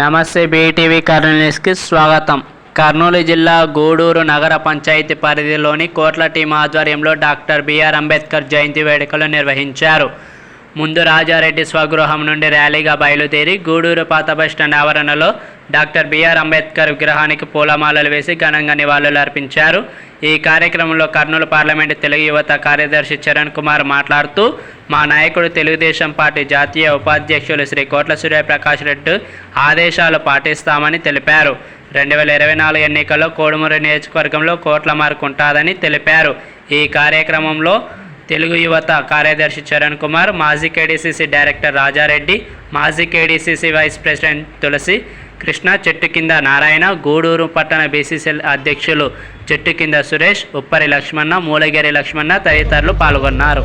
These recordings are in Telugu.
నమస్తే బీటీవీ కర్నూలు న్యూస్కి స్వాగతం. కర్నూలు జిల్లా గూడూరు నగర పంచాయతీ పరిధిలోని కోట్ల టీం ఆధ్వర్యంలో డాక్టర్ బిఆర్ అంబేద్కర్ జయంతి వేడుకలు నిర్వహించారు. ముందు రాజారెడ్డి స్వగృహం నుండి ర్యాలీగా బయలుదేరి గూడూరు పాత బస్టాండ్ ఆవరణలో డాక్టర్ బిఆర్ అంబేద్కర్ విగ్రహానికి పూలమాలలు వేసి ఘనంగా నివాళులు అర్పించారు. ఈ కార్యక్రమంలో కర్నూలు పార్లమెంటు తెలుగు యువత కార్యదర్శి చరణ్ కుమార్ మాట్లాడుతూ మా నాయకుడు తెలుగుదేశం పార్టీ జాతీయ ఉపాధ్యక్షులు శ్రీ కోట్ల సూర్యప్రకాష్ రెడ్డి ఆదేశాలు పాటిస్తామని తెలిపారు. రెండు వేల ఇరవై నాలుగు ఎన్నికల్లో కోడుమూరు నియోజకవర్గంలో కోట్ల మార్కు ఉంటుందని తెలిపారు. ఈ కార్యక్రమంలో తెలుగు యువత కార్యదర్శి చరణ్ కుమార్ మాజీ కేడీసీసీ డైరెక్టర్ రాజారెడ్డి మాజీ KDCC vice president Tulasi Krishna చెట్టు కింద నారాయణ గూడూరు పట్టణ బీసీసీఎల్ అధ్యక్షులు చెట్టు కింద సురేష్ ఉప్పరి లక్ష్మణ మూలగిరి లక్ష్మణ తదితరులు పాల్గొన్నారు.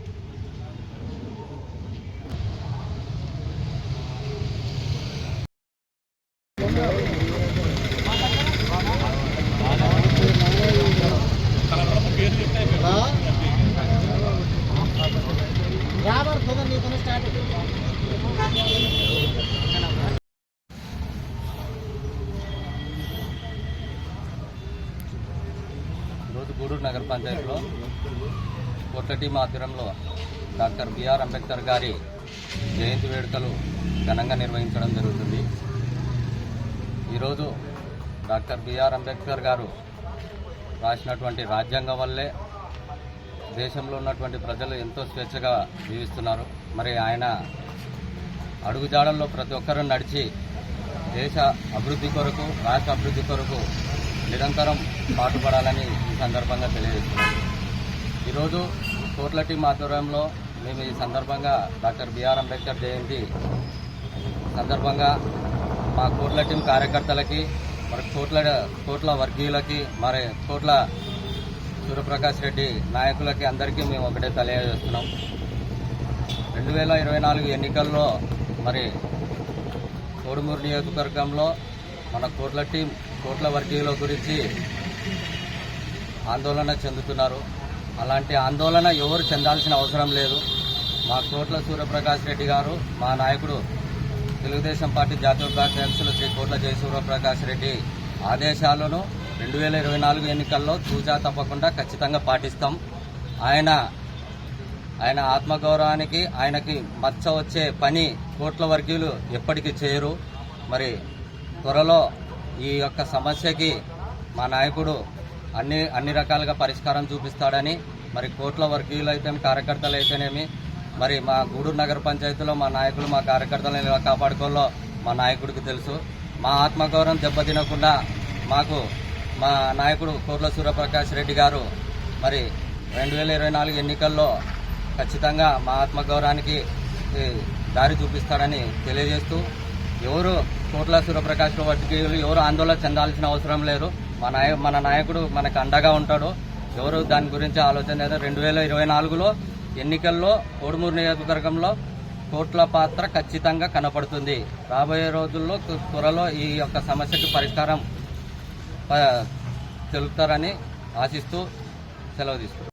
ఈరోజు గూడూరు నగర పంచాయతీలో కొట్టటి టీం ఆధ్వర్యంలో డాక్టర్ బిఆర్ అంబేద్కర్ గారి జయంతి వేడుకలు ఘనంగా నిర్వహించడం జరుగుతుంది. ఈరోజు డాక్టర్ బిఆర్ అంబేద్కర్ గారు రాసినటువంటి రాజ్యాంగం వల్లే దేశంలో ఉన్నటువంటి ప్రజలు ఎంతో స్వేచ్ఛగా జీవిస్తున్నారు. మరి ఆయన అడుగుజాడల్లో ప్రతి ఒక్కరూ నడిచి దేశ అభివృద్ధి కొరకు రాష్ట్ర అభివృద్ధి కొరకు నిరంతరం పాటుపడాలని ఈ సందర్భంగా తెలియజేస్తున్నాం ఈరోజు కోట్ల టీం ఆధ్వర్యంలో మేము ఈ సందర్భంగా డాక్టర్ బిఆర్ అంబేద్కర్ జయంతి సందర్భంగా మా కోట్ల టీం కార్యకర్తలకి మరి కోట్ల కోట్ల వర్గీయులకి మరి కోట్ల సూర్యప్రకాష్ రెడ్డి నాయకులకి అందరికీ మేము ఒకటే తెలియజేస్తున్నాం. రెండు వేల ఇరవై నాలుగు ఎన్నికల్లో మరి కోడుమూరు నియోజకవర్గంలో మన కోట్ల టీం కోట్ల వర్గీయుల గురించి ఆందోళన చెందుతున్నారు. అలాంటి ఆందోళన ఎవరు చెందాల్సిన అవసరం లేదు. మా కోట్ల సూర్యప్రకాష్ రెడ్డి గారు మా నాయకుడు తెలుగుదేశం పార్టీ జాతీయ ఉపాధ్యక్షులు శ్రీ కోట్ల జయసూర్యప్రకాష్ రెడ్డి ఆదేశాలను రెండు వేల ఇరవై నాలుగు ఎన్నికల్లో చూచా తప్పకుండా ఖచ్చితంగా పాటిస్తాం. ఆయన ఆయన ఆత్మగౌరవానికి ఆయనకి మచ్చ వచ్చే పని కోట్ల వర్గీయులు ఎప్పటికీ చేయరు. మరి త్వరలో ఈ యొక్క సమస్యకి మా నాయకుడు అన్ని అన్ని రకాలుగా పరిష్కారం చూపిస్తాడని మరి కోట్ల వర్గీయులు అయితే కార్యకర్తలు అయితేనేమి మరి మా గూడూరు నగర పంచాయతీలో మా నాయకులు మా కార్యకర్తలను ఎలా కాపాడుకోవాలో మా నాయకుడికి తెలుసు. మా ఆత్మగౌరవం దెబ్బతినకుండా మాకు మా నాయకుడు కోట్ల సూర్యప్రకాష్ రెడ్డి గారు మరి రెండు వేల ఇరవై నాలుగు ఎన్నికల్లో ఖచ్చితంగా మా ఆత్మగౌరవానికి దారి చూపిస్తాడని తెలియజేస్తూ ఎవరు కోట్ల సూర్యప్రకాష్ వర్గీయులు ఎవరు ఆందోళన చెందాల్సిన అవసరం లేరు మన నాయ మన నాయకుడు మనకు అండగా ఉంటాడు. ఎవరు దాని గురించి ఆలోచన లేదు. రెండు వేల ఇరవై నాలుగులో ఎన్నికల్లో కోడుమూరు నియోజకవర్గంలో కోట్ల పాత్ర ఖచ్చితంగా కనపడుతుంది. రాబోయే రోజుల్లో త్వరలో ఈ యొక్క సమస్యకు పరిష్కారం తెలుపుతారని ఆశిస్తూ సెలవు తీసుకుంటాం